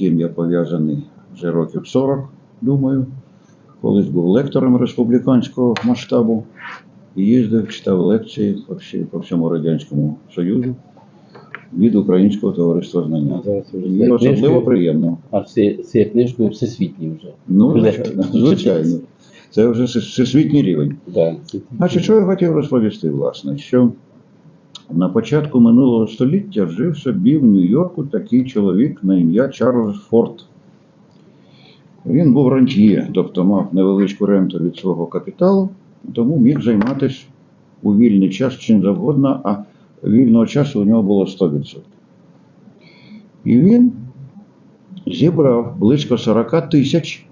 яким я пов'язаний вже років 40, думаю. Колись був лектором республіканського масштабу і їздив, читав лекції по, всій- по всьому Радянському Союзу від Українського товариства знання. А зараз І особливо приємно. а всі- цією книжкою всесвітній вже. Ну, звичайно, звичайно. Це вже всесвітній рівень. Да. Значить, що я хотів розповісти, власне, що на початку минулого століття жив собі в Нью-Йорку такий чоловік на ім'я Чарльз Форд. Він був рантьє, тобто мав невеличку ренту від свого капіталу, тому міг займатися у вільний час чим завгодно, а вільного часу у нього було 100%. І він зібрав близько 40 тисяч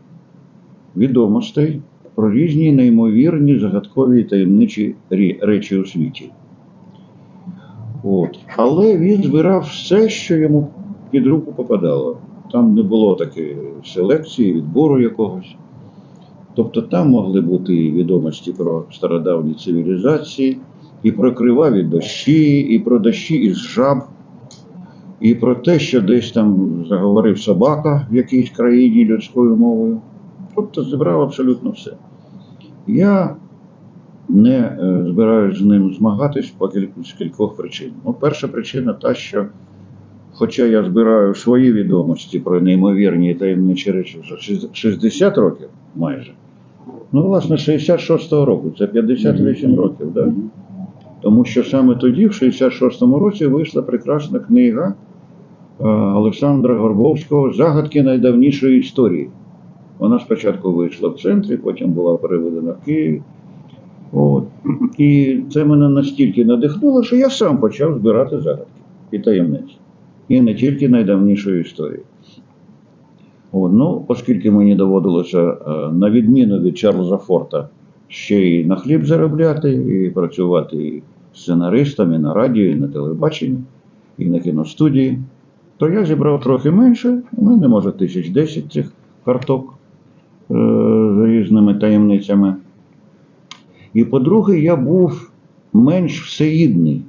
відомостей про різні неймовірні загадкові таємничі речі у світі. От. Але він збирав все, що йому під руку попадало. Там не було такої селекції, відбору якогось. Тобто там могли бути відомості про стародавні цивілізації, і про криваві дощі, і про дощі із жаб, і про те, що десь там заговорив собака в якійсь країні людською мовою. Тобто зібрав абсолютно все. Я не е, збираюсь з ним змагатись по з кількох причин. Ну, перша причина та, що, хоча я збираю свої відомості про неймовірні і таємничі речі вже 60 років майже. Ну, власне, 66-го року, це 58 років, да? Тому що саме тоді, в 66-му році, вийшла прекрасна книга е, Олександра Горбовського Загадки найдавнішої історії. Вона спочатку вийшла в центрі, потім була переведена в Києві. От. І це мене настільки надихнуло, що я сам почав збирати загадки і таємниці. І не тільки найдавнішої історії. От. Ну, оскільки мені доводилося, е, на відміну від Чарльза Форта, ще й на хліб заробляти, і працювати і сценаристом, і на радіо, і на телебаченні, і на кіностудії, то я зібрав трохи менше, у мене може тисяч десять цих карток е, з різними таємницями. І по-друге, я був менш всеїдний,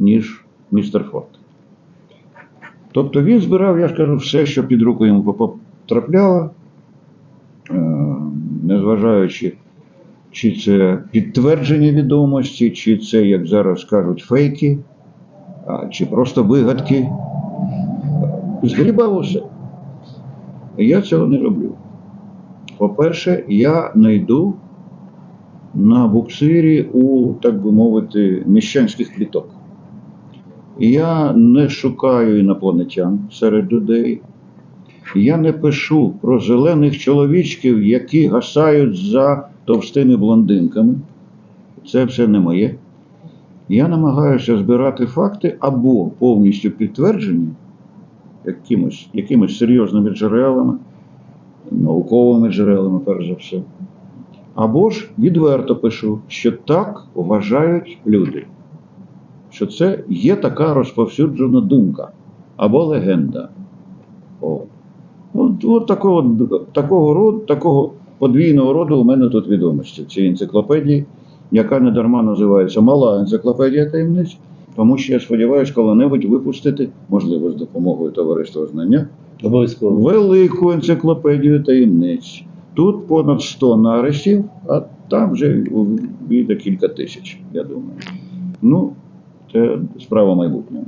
ніж містер Форд. Тобто він збирав, я скажу, все, що під руку йому потрапляло, е, незважаючи, чи це підтверджені відомості, чи це, як зараз кажуть, фейки, чи просто вигадки. Згрібав усе. Я цього не роблю. По-перше, я не йду на буксирі у, так би мовити, міщанських пліток. Я не шукаю інопланетян серед людей. Я не пишу про зелених чоловічків, які гасають за товстими блондинками. Це все не моє. Я намагаюся збирати факти або повністю підтверджені якимось, якимось серйозними джерелами, науковими джерелами, перш за все. Або ж відверто пишу, що так вважають люди, що це є така розповсюджена думка або легенда. О. От, от такого, такого, роду, такого подвійного роду у мене тут відомості в цій енциклопедії, яка не дарма називається Мала енциклопедія таємниць, тому що я сподіваюся коли-небудь випустити, можливо, з допомогою товариства знання, велику енциклопедію таємниць. Тут понад 100 нарисів, а там вже війде кілька тисяч, я думаю. Ну, це справа майбутнього,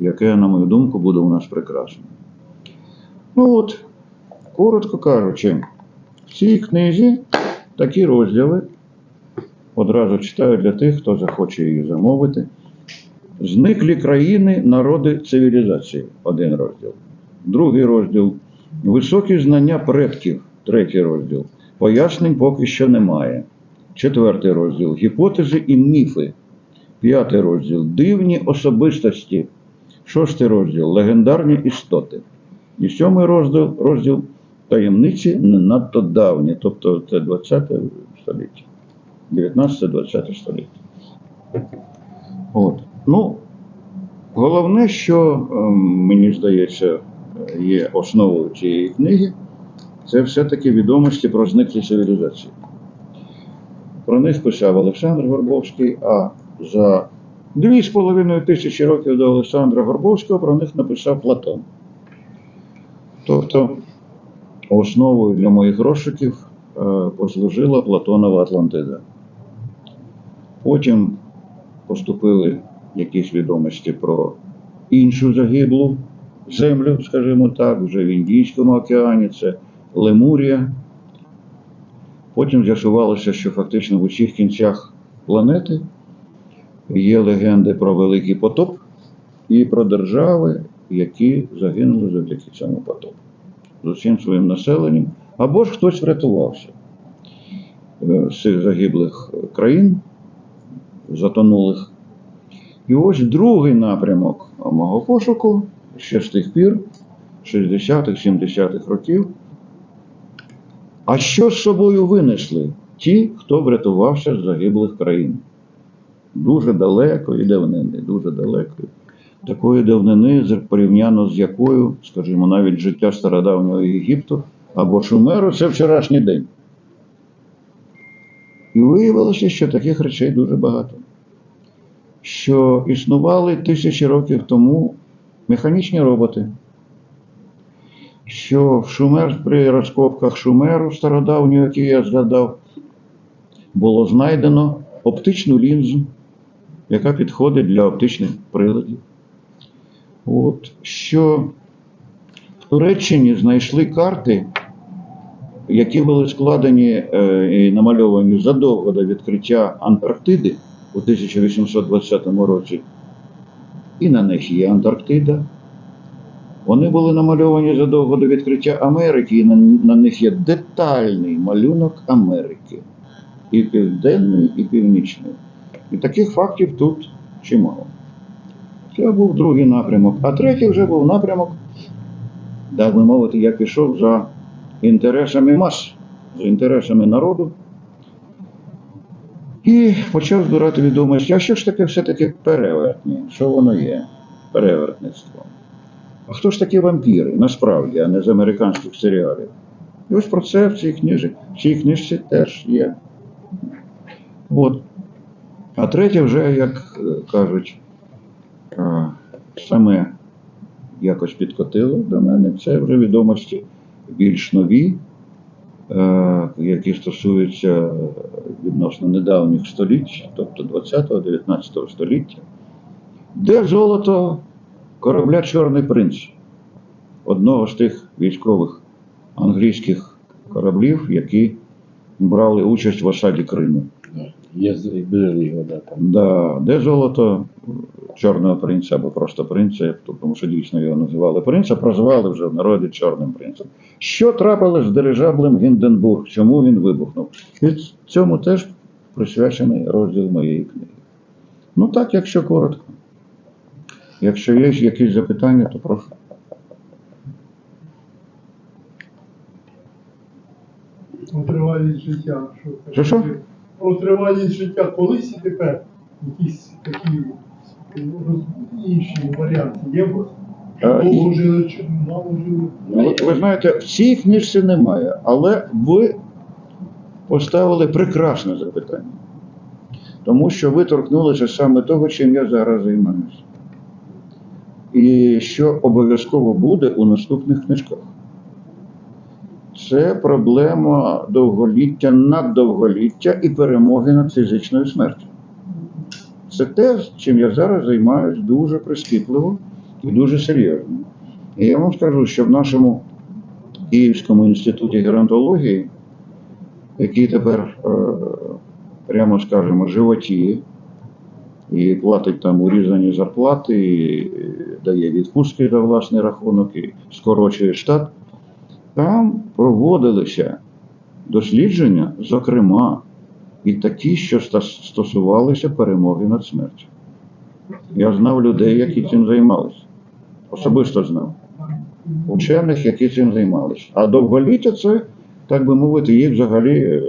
яке, на мою думку, буде у нас прекрасне. Ну от, коротко кажучи, в цій книзі такі розділи. Одразу читаю для тих, хто захоче її замовити. Зниклі країни, народи цивілізації. Один розділ. Другий розділ. Високі знання предків. Третій розділ. Пояснень поки що немає. Четвертий розділ. Гіпотези і міфи. П'ятий розділ. Дивні особистості. Шостий розділ. Легендарні істоти. І сьомий розділ, розділ таємниці не надто давні, тобто це 20 століття. 19-20 століття. От. Ну, головне, що ем, мені здається, є основою цієї книги, це все-таки відомості про зниклі цивілізації. Про них писав Олександр Горбовський, а за дві з половиною тисячі років до Олександра Горбовського про них написав Платон. Тобто основою для моїх розшуків е, послужила Платонова Атлантида. Потім поступили якісь відомості про іншу загиблу землю, скажімо так, вже в Індійському океані, це Лемурія. Потім з'ясувалося, що фактично в усіх кінцях планети є легенди про Великий потоп і про держави, які загинули завдяки цьому потопу з усім своїм населенням, або ж хтось врятувався е, з цих загиблих країн, затонулих. І ось другий напрямок мого пошуку ще з тих пір, 60-х, 70-х років. А що з собою винесли ті, хто врятувався з загиблих країн? Дуже далекої давнини, дуже далекої. Такої давнини, порівняно з якою, скажімо, навіть життя стародавнього Єгипту або Шумеру це вчорашній день. І виявилося, що таких речей дуже багато. Що існували тисячі років тому механічні роботи, що в Шумер при розкопках Шумеру стародавнього, який я згадав, було знайдено оптичну лінзу, яка підходить для оптичних приладів. От, що в Туреччині знайшли карти, які були складені е, і намальовані задовго до відкриття Антарктиди у 1820 році. І на них є Антарктида. Вони були намальовані задовго до відкриття Америки, і на, на них є детальний малюнок Америки. І південної, і північної. І таких фактів тут чимало. Це був другий напрямок. А третій вже був напрямок, так би мовити, я пішов за інтересами мас, за інтересами народу. І почав збирати відомості, а що ж таке все-таки перевертні? Що воно є? Перевертництво. А хто ж такі вампіри, насправді, а не з американських серіалів? І ось про це в цій книжці, в цій книжці теж є. От. А третє вже, як е, кажуть, саме якось підкотило до мене. Це вже відомості більш нові, які стосуються відносно недавніх століть, тобто 20-19 століття, де золото корабля Чорний принц, одного з тих військових англійських кораблів, які брали участь в осаді Криму. Є да, там. Да, де золото чорного принца або просто принца, тому що дійсно його називали принца, прозвали вже в народі чорним принцем. Що трапилось з дирижаблем Гінденбург? Чому він вибухнув? І цьому теж присвячений розділ моєї книги. Ну так, якщо коротко. Якщо є якісь запитання, то прошу. Про тривалість життя. Що, що? Про тривалість життя колись і тепер. Якісь такі інші варіанти є вас? Довго жили чи мало жили? Ну, от ви знаєте, в цій книжці немає, але ви поставили прекрасне запитання. Тому що ви торкнулися саме того, чим я зараз займаюся. І що обов'язково буде у наступних книжках. Це проблема довголіття, наддовголіття і перемоги над фізичною смертю. Це те, чим я зараз займаюся дуже прискіпливо і дуже серйозно. І я вам скажу, що в нашому Київському інституті геронтології, який тепер, е, прямо скажемо, животіє і платить там урізані зарплати, і дає відпустки за власний рахунок, і скорочує штат, там проводилися дослідження, зокрема, і такі, що стосувалися перемоги над смертю. Я знав людей, які цим займалися. Особисто знав учених, які цим займалися. А довголіття це, так би мовити, їх взагалі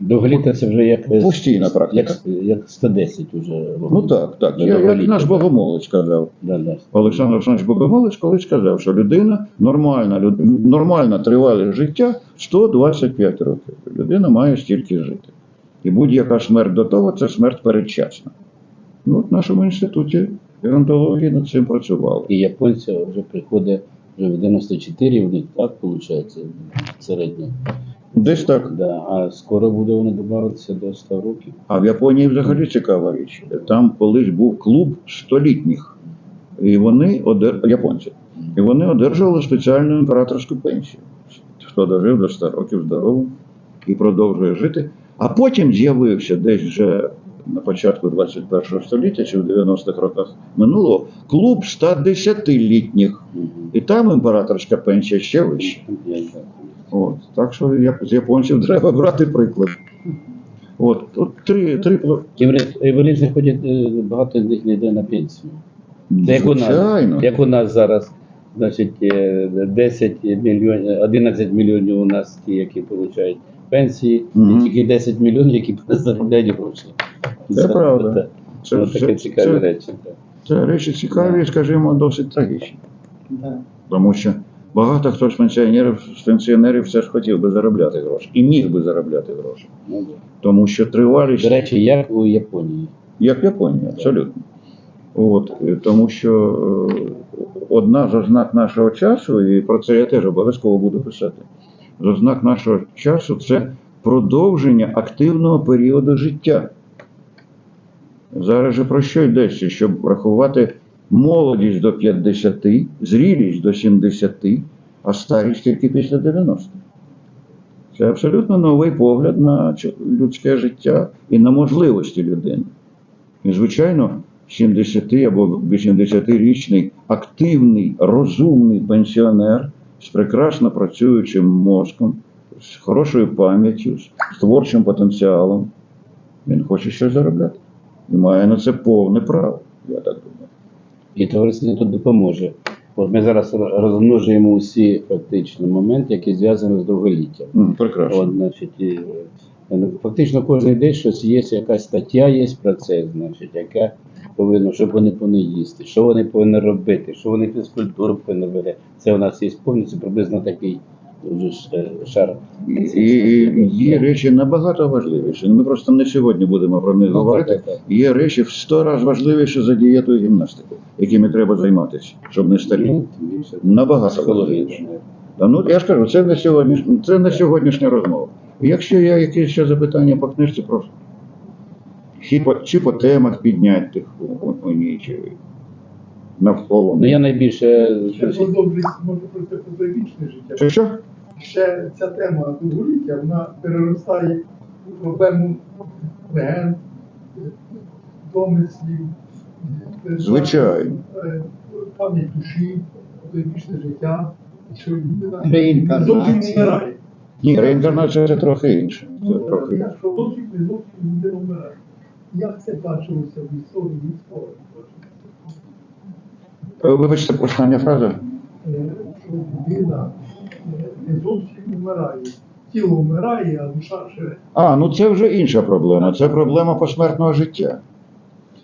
Довголіття це вже як, Постійна практика. як, як 110 уже. ну так, так. Я, як наш богомолець сказав. Да, да. Олександр Олександрович Богомолець колись сказав, що людина нормальна, люд- нормальна тривалість життя 125 років. Людина має стільки жити. І будь-яка смерть до того це смерть передчасна. Ну, от в нашому інституті геронтології над цим працювали. І японця вже приходить вже в 94, в них так виходить середньо. Десь так. Да, а скоро буде воно додаватися до 100 років. А в Японії взагалі цікава річ. Там колись був клуб столітніх. І вони одер... японці. І вони одержували спеціальну імператорську пенсію. Хто дожив до 100 років здоровим і продовжує жити. А потім з'явився десь вже на початку 21 століття чи в 90-х роках минулого клуб 110-літніх. І там імператорська пенсія ще вища. От, так що я- з японців треба брати приклад. От, от три, три пл- І вони, і вони ж не ходять, е, багато з них не йде на пенсію. Це як у нас, Звичайно. як у нас зараз, значить, е, 10 мільйонів, 11 мільйонів у нас ті, які отримують пенсії, і тільки 10 мільйонів, які заробляють гроші. Це правда. Це, Це- це, це- цікаві це- речі. так. Це речі цікаві, скажімо, досить трагічні. Тому що багато хто з пенсіонерів, з пенсіонерів все ж хотів би заробляти гроші. І міг би заробляти гроші. Ну, да. Тому що тривалість, До речі, як у Японії. як в Японії, абсолютно. От, е, тому що е, одна з ознак нашого часу, і про це я теж обов'язково буду писати. Ознак нашого часу це продовження активного періоду життя. Зараз же про що йдеться? Щоб рахувати молодість до 50, зрілість до 70, а старість тільки після 90. Це абсолютно новий погляд на людське життя і на можливості людини. І, звичайно, 70 або 80-річний активний, розумний пенсіонер з прекрасно працюючим мозком, з хорошою пам'яттю, з творчим потенціалом, він хоче щось заробляти. І має на це повне право, я так думаю. І товариство тут допоможе. От ми зараз розмножуємо усі фактично моменти, які зв'язані з довголіттям. М, Прекрасно. От, значить, і, е, фактично кожен день щось є, якась стаття є про це, значить, яка повинна, що вони повинні їсти, що вони повинні робити, що вони фізкультуру повинні робити. Це у нас є повністю приблизно такий дуже е, шар. І, і, є речі набагато важливіші. Ми просто не сьогодні будемо про них Ну, говорити. так, так, так. Є речі в сто разів важливіші за дієту і гімнастику, якими треба займатися, щоб не старіти. Ну, Набагато важливіше. Та ну я ж кажу, це на сьогодні, це на сьогоднішня розмова. Якщо є якісь ще запитання по книжці, прошу. Чи по, чи по темах підняти навколо. Ну я найбільше Ще продовжується, може про це про вічне життя. Чи що? Ще ця тема довголіття, вона переростає у проблему легенд, домислів, е, Звичайно. е, пам'ять душі, вічне життя, що людина Реінкарнація. зовсім не вмирає. Ні, реінкарнація це трохи інше. Це трохи. Я зовсім не зовсім не вмирає. Як це бачилося в історії військової? Е, Вибачте, остання фраза. Е, Що людина е, не зовсім вмирає. Тіло вмирає, а душа живе. А, ну це вже інша проблема. Це проблема посмертного життя.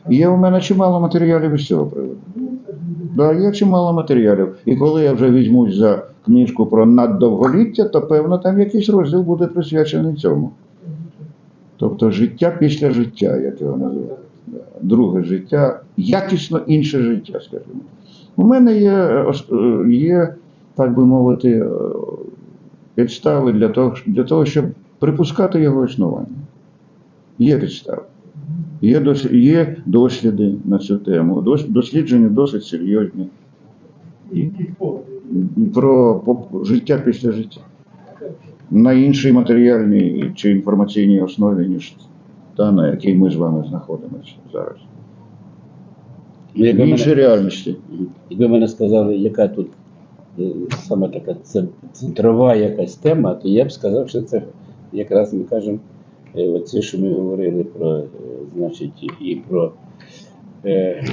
Є у мене чимало матеріалів із цього приводу. Да, є чимало матеріалів. І коли я вже візьмусь за книжку про наддовголіття, то певно там якийсь розділ буде присвячений цьому. Тобто життя після життя, як його називають. Друге життя, якісно інше життя, скажімо. У мене є, е, є так би мовити, е, підстави для того, для того, щоб припускати його існування. Є підстави. Є, дос, є досліди на цю тему, дос, дослідження досить серйозні їх про життя після життя на іншій матеріальній чи інформаційній основі, ніж та, на якій ми з вами знаходимося зараз. ну, В якби іншій мене, реальності. якби мене сказали, яка тут е, саме така це- центрова якась тема, то я б сказав, що це якраз ми кажемо, е, оце, що ми говорили про, е, значить, і про е,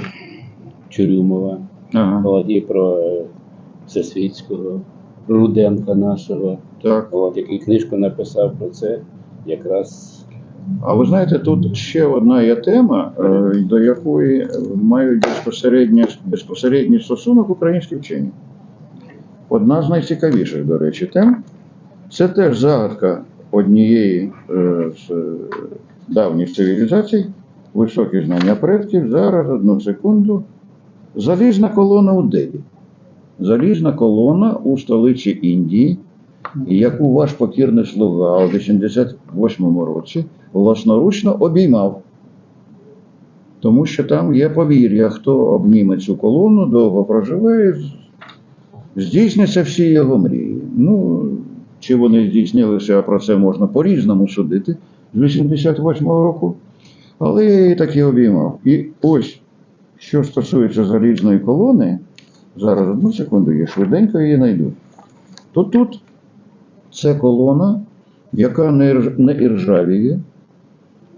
Чурюмова, Ага, от, і про Всесвітського, про Руденка нашого, так. от, який книжку написав про це, якраз А ви знаєте, тут ще одна є тема, е, до якої мають безпосередньо, безпосередній стосунок українські вчені. Одна з найцікавіших, до речі, тем це теж загадка однієї е, з давніх цивілізацій, високі знання предків. Зараз одну секунду. Залізна колона у Делі. Залізна колона у столиці Індії, яку ваш покірний слуга у 88-му році власноручно обіймав. Тому що там є повір'я, хто обніме цю колону, довго проживе, здійсняться всі його мрії. Ну, чи вони здійснилися, а про це можна по-різному судити з 88-го року. Але я її таки обіймав. І ось, що стосується залізної колони, зараз одну секунду, я швиденько її знайду. То тут це колона, яка не, іржавіє,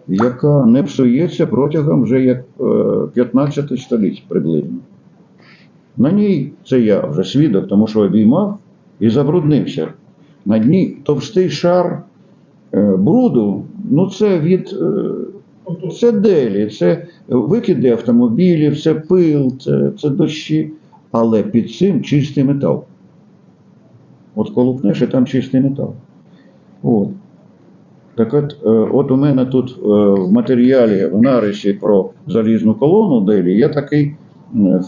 яка не псується протягом вже як е, 15 століть приблизно. На ній це я вже свідок, тому що обіймав і забруднився. На дні товстий шар е, бруду, ну це від. е, це делі, це викиди автомобілів, це пил, це, це дощі, але під цим чистий метал. От колупнеш і там чистий метал. От. Так от, е, от у мене тут е, в матеріалі, в нарисі про залізну колону делі є такий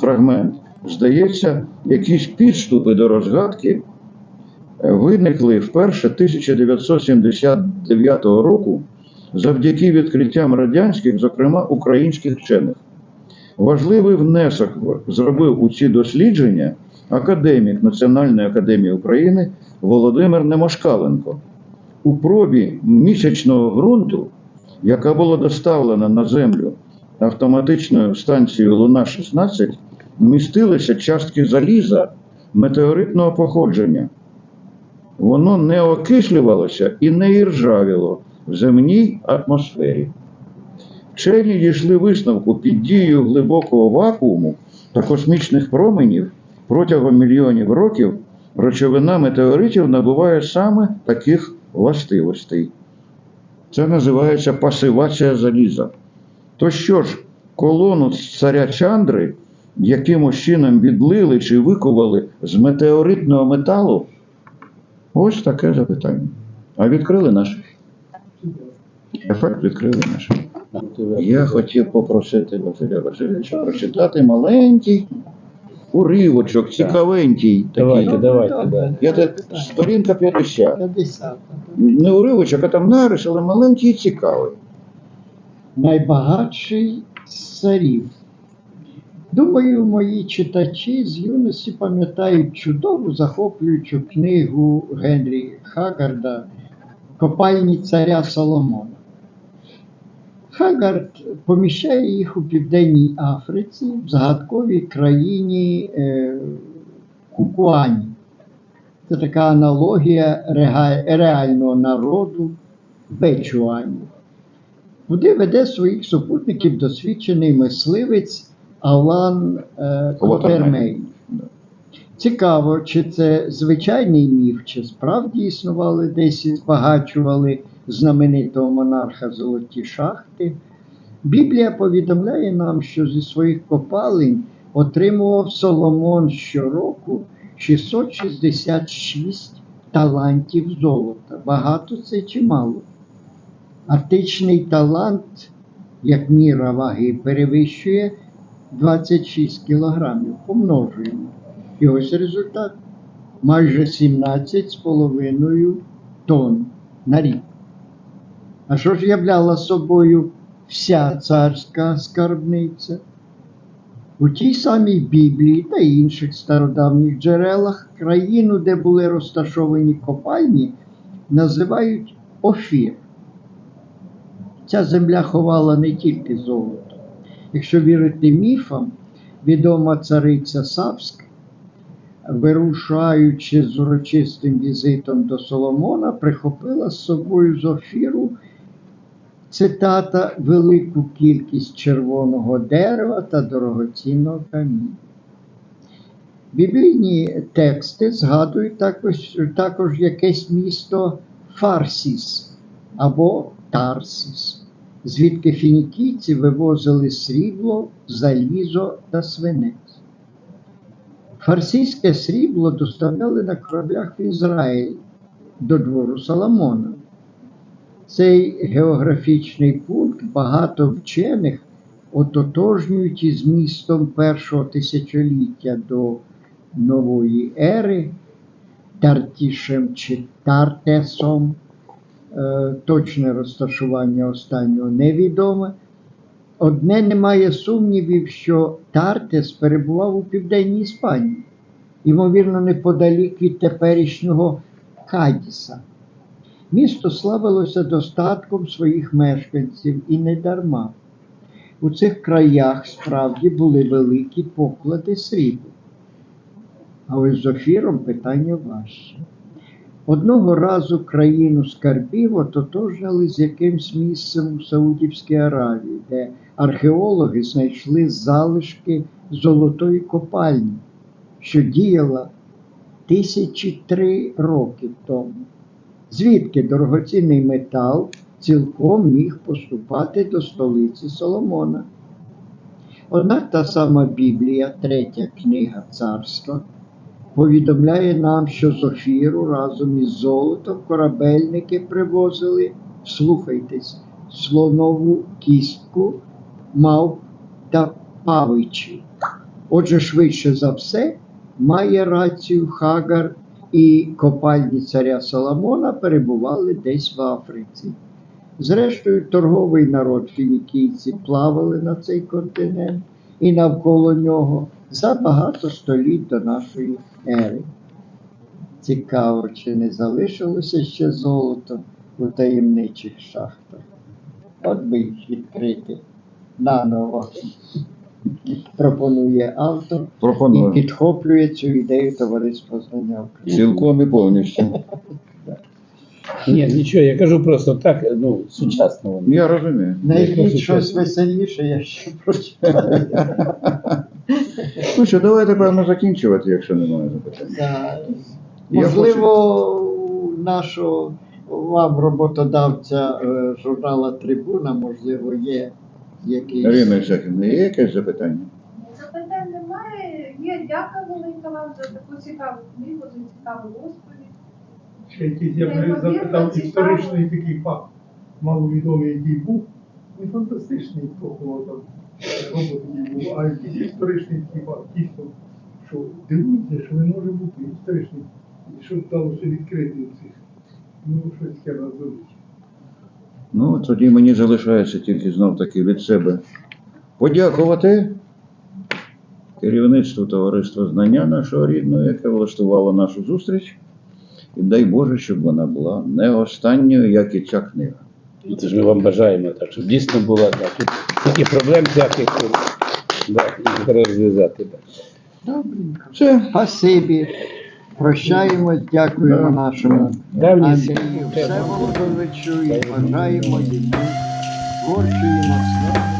фрагмент. Здається, якісь підступи до розгадки е, виникли вперше 1979 року завдяки відкриттям радянських, зокрема українських вчених. Важливий внесок зробив у ці дослідження академік Національної академії України Володимир Немошкаленко. У пробі місячного ґрунту, яка була доставлена на землю автоматичною станцією Луна-16, містилися частки заліза метеоритного походження. Воно не окислювалося і не іржавіло в земній атмосфері. Вчені дійшли висновку під дією глибокого вакууму та космічних променів протягом мільйонів років речовина метеоритів набуває саме таких властивостей. Це називається пасивація заліза. То що ж, колону царя Чандри якимось чином відлили чи викували з метеоритного металу? Ось таке запитання. А відкрили наш. Ефект відкрили наш. Я хотів попросити Василя Васильовича прочитати маленький уривочок, цікавенький. Давайте, такий. давайте, да. Я те, сторінка 50. 50. Не уривочок, а там нарис, але маленький і цікавий. Найбагатший з царів. Думаю, мої читачі з юності пам'ятають чудову захоплюючу книгу Генрі Хагарда Копальні царя Соломона. Хагард поміщає їх у Південній Африці в загадковій країні е, Кукуані. Це така аналогія реального народу Бечуані куди веде своїх супутників досвідчений мисливець Алан е, Котермей. Цікаво, чи це звичайний міф, чи справді існували десь і збагачували знаменитого монарха золоті шахти. Біблія повідомляє нам, що зі своїх копалень отримував Соломон щороку 666 талантів золота. Багато це чи мало? Артичний талант, як міра ваги, перевищує 26 кілограмів. Помножуємо. І ось результат. Майже 17,5 тонн на рік. А що ж являла собою вся царська скарбниця? У тій самій Біблії та інших стародавніх джерелах країну, де були розташовані копальні, називають Офір. Ця земля ховала не тільки золото. Якщо вірити міфам, відома цариця Савськ, вирушаючи з урочистим візитом до Соломона, прихопила з собою з офіру цитата велику кількість червоного дерева та дорогоцінного каміння. Біблійні тексти згадують також, також якесь місто Фарсіс або Тарсіс, звідки фінікійці вивозили срібло, залізо та свинець. Фарсійське срібло доставляли на кораблях в Ізраїль до двору Соломона. Цей географічний пункт багато вчених ототожнюють із містом першого тисячоліття до нової ери, Тартішем чи Тартесом. Е, Точне розташування останнього невідоме. Одне немає сумнівів, що Тартес перебував у південній Іспанії, ймовірно, неподалік від теперішнього Кадіса. Місто славилося достатком своїх мешканців і не дарма. У цих краях справді були великі поклади срібла. А ось з офіром питання важче. Одного разу країну скарбів ототожнили з якимсь місцем у Саудівській Аравії, де археологи знайшли залишки золотої копальні, що діяла тисячі три роки тому. Звідки дорогоцінний метал цілком міг поступати до столиці Соломона. Однак та сама Біблія, третя книга царства, повідомляє нам, що з Офіру разом із золотом корабельники привозили, слухайтесь, слонову кістку, мав та павичі. Отже, швидше за все, має рацію Хагар і копальні царя Соломона перебували десь в Африці. Зрештою, торговий народ фінікійці плавали на цей континент і навколо нього за багато століть до нашої ери. Цікаво, чи не залишилося ще золото у таємничих шахтах. От би їх відкрити наново. Пропонує автор і підхоплює цю ідею товариства знання України. Цілком і повністю. Ні, нічого, я кажу просто так, ну, сучасно. Я розумію. Знайдіть щось веселіше, я ще прочитаю. Ну що, давайте певно закінчувати, якщо немає запитань. Да. Я Можливо, нашого вам роботодавця е, журнала Трибуна, можливо, є якийсь. Ірина Ісаківна, є якесь запитання? Запитань немає. Є дяка велика вам за таку цікаву книгу, за цікаву розповідь. Ще якийсь, я б запитав, історичний такий факт, маловідомий, який був. Не фантастичний такого там робот, який був, а якийсь історичний такий факт, дійсно, що дивується, що не може бути історичний, і що вдалося відкрити цих. Ну, щось таке надзвичайне. Ну, тоді мені залишається тільки знов таки від себе подякувати керівництву товариства знання нашого рідного, яке влаштувало нашу зустріч. І дай Боже, щоб вона була не останньою, як і ця книга. Ну, Це ж ми вам бажаємо, так, щоб дійсно була так. Тут Тільки проблем всяких тут, да, розв'язати. Да. Добренько. Все. Спасибі. Прощаємось, дякуємо нашому Андрію. Всеволодовичу і бажаємо йому творчої наснаги.